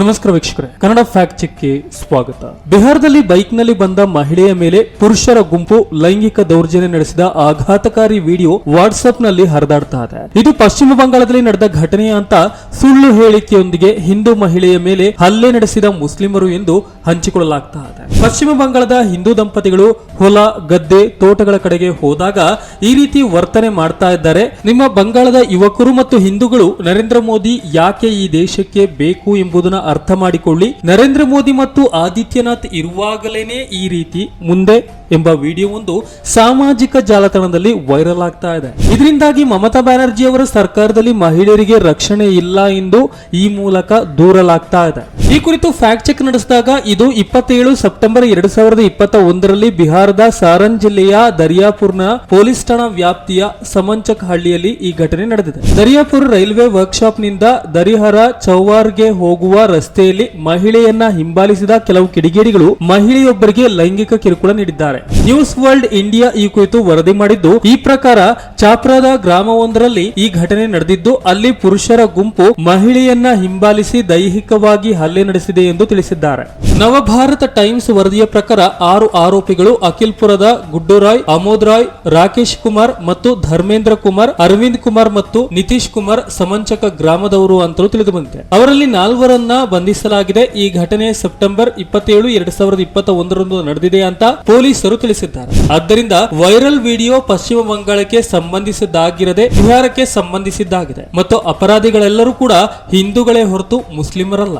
ನಮಸ್ಕಾರ ವೀಕ್ಷಕರೇ, ಕನ್ನಡ ಫ್ಯಾಕ್ಟ್ ಚೆಕ್ಗೆ ಸ್ವಾಗತ. ಬಿಹಾರದಲ್ಲಿ ಬೈಕ್ನಲ್ಲಿ ಬಂದ ಮಹಿಳೆಯ ಮೇಲೆ ಪುರುಷರ ಗುಂಪು ಲೈಂಗಿಕ ದೌರ್ಜನ್ಯ ನಡೆಸಿದ ಆಘಾತಕಾರಿ ವಿಡಿಯೋ ವಾಟ್ಸ್ಆಪ್ನಲ್ಲಿ ಹರಿದಾಡ್ತಾ ಇದೆ. ಇದು ಪಶ್ಚಿಮ ಬಂಗಾಳದಲ್ಲಿ ನಡೆದ ಘಟನೆಯ ಅಂತ ಸುಳ್ಳು ಹೇಳಿಕೆಯೊಂದಿಗೆ ಹಿಂದೂ ಮಹಿಳೆಯ ಮೇಲೆ ಹಲ್ಲೆ ನಡೆಸಿದ ಮುಸ್ಲಿಮರು ಎಂದು ಹಂಚಿಕೊಳ್ಳಲಾಗ್ತಾ ಇದೆ. ಪಶ್ಚಿಮ ಬಂಗಾಳದ ಹಿಂದೂ ದಂಪತಿಗಳು ಹೊಲ, ಗದ್ದೆ, ತೋಟಗಳ ಕಡೆಗೆ ಹೋದಾಗ ಈ ರೀತಿ ವರ್ತನೆ ಮಾಡ್ತಾ ಇದ್ದಾರೆ. ನಿಮ್ಮ ಬಂಗಾಳದ ಯುವಕರು ಮತ್ತು ಹಿಂದೂಗಳು ನರೇಂದ್ರ ಮೋದಿ ಯಾಕೆ ಈ ದೇಶಕ್ಕೆ ಬೇಕು ಎಂಬುದನ್ನು ಅರ್ಥ ಮಾಡಿಕೊಳ್ಳಿ. ನರೇಂದ್ರ ಮೋದಿ ಮತ್ತು ಆದಿತ್ಯನಾಥ್ ಇರುವಾಗಲೇನೆ ಈ ರೀತಿ ಮುಂದೆ ಎಂಬ ವಿಡಿಯೋ ಒಂದು ಸಾಮಾಜಿಕ ಜಾಲತಾಣದಲ್ಲಿ ವೈರಲ್ ಆಗ್ತಾ ಇದೆ. ಇದರಿಂದಾಗಿ ಮಮತಾ ಬ್ಯಾನರ್ಜಿ ಅವರ ಸರ್ಕಾರದಲ್ಲಿ ಮಹಿಳೆಯರಿಗೆ ರಕ್ಷಣೆ ಇಲ್ಲ ಎಂದು ಈ ಮೂಲಕ ದೂರಲಾಗ್ತಾ ಇದೆ. ಈ ಕುರಿತು ಫ್ಯಾಕ್ಟ್ ಚೆಕ್ ನಡೆಸಿದಾಗ ಇದು ಇಪ್ಪತ್ತೇಳು ಸೆಪ್ಟೆಂಬರ್ ಎರಡ್ ಸಾವಿರದ ಇಪ್ಪತ್ತ ಒಂದರಲ್ಲಿ ಬಿಹಾರದ ಸಾರನ್ ಜಿಲ್ಲೆಯ ದರಿಯಾಪುರ್ನ ಪೊಲೀಸ್ ಠಾಣಾ ವ್ಯಾಪ್ತಿಯ ಸಮಂಚಕ್ ಹಳ್ಳಿಯಲ್ಲಿ ಈ ಘಟನೆ ನಡೆದಿದೆ. ದರಿಯಾಪುರ್ ರೈಲ್ವೆ ವರ್ಕ್ಶಾಪ್ನಿಂದ ದರಿಹರ ಚೌವಾರ್ಗೆ ಹೋಗುವ ರಸ್ತೆಯಲ್ಲಿ ಮಹಿಳೆಯನ್ನ ಹಿಂಬಾಲಿಸಿದ ಕೆಲವು ಕಿಡಿಗೇಡಿಗಳು ಮಹಿಳೆಯೊಬ್ಬರಿಗೆ ಲೈಂಗಿಕ ಕಿರುಕುಳ ನೀಡಿದ್ದಾರೆ. ನ್ಯೂಸ್ ವರ್ಲ್ಡ್ ಇಂಡಿಯಾ ಈ ಕುರಿತು ವರದಿ ಮಾಡಿದ್ದು, ಈ ಪ್ರಕಾರ ಚಾಪ್ರಾದ ಗ್ರಾಮವೊಂದರಲ್ಲಿ ಈ ಘಟನೆ ನಡೆದಿದ್ದು, ಅಲ್ಲಿ ಪುರುಷರ ಗುಂಪು ಮಹಿಳೆಯನ್ನ ಹಿಂಬಾಲಿಸಿ ದೈಹಿಕವಾಗಿ ಹಲ್ಲೆ ನಡೆಸಿದೆ ಎಂದು ತಿಳಿಸಿದ್ದಾರೆ. ನವಭಾರತ ಟೈಮ್ಸ್ ವರದಿಯ ಪ್ರಕಾರ ಆರು ಆರೋಪಿಗಳು ಅಖಿಲ್ಪುರದ ಗುಡ್ಡುರಾಯ್, ಅಮೋದ್ ರಾಯ್, ರಾಕೇಶ್ ಕುಮಾರ್ ಮತ್ತು ಧರ್ಮೇಂದ್ರ ಕುಮಾರ್, ಅರವಿಂದ್ ಕುಮಾರ್ ಮತ್ತು ನಿತೀಶ್ ಕುಮಾರ್ ಸಮಂಚಕ ಗ್ರಾಮದವರು ಅಂತಲೂ ತಿಳಿದು ಬಂದಿದೆ. ಅವರಲ್ಲಿ ನಾಲ್ವರನ್ನ ಬಂಧಿಸಲಾಗಿದೆ. ಈ ಘಟನೆ ಸೆಪ್ಟೆಂಬರ್ ಇಪ್ಪತ್ತೇಳು, ಎರಡ್ ಸಾವಿರದ ಇಪ್ಪತ್ತ ಒಂದರಂದು ನಡೆದಿದೆ ಅಂತ ಪೊಲೀಸರು ತಿಳಿಸಿದ್ದಾರೆ. ಆದ್ದರಿಂದ ವೈರಲ್ ವಿಡಿಯೋ ಪಶ್ಚಿಮ ಬಂಗಾಳಕ್ಕೆ ಸಂಬಂಧಿಸಿದ್ದಾಗಿರದೆ ಬಿಹಾರಕ್ಕೆ ಸಂಬಂಧಿಸಿದ್ದಾಗಿದೆ. ಮತ್ತು ಅಪರಾಧಿಗಳೆಲ್ಲರೂ ಕೂಡ ಹಿಂದೂಗಳೇ ಹೊರತು ಮುಸ್ಲಿಮರಲ್ಲ.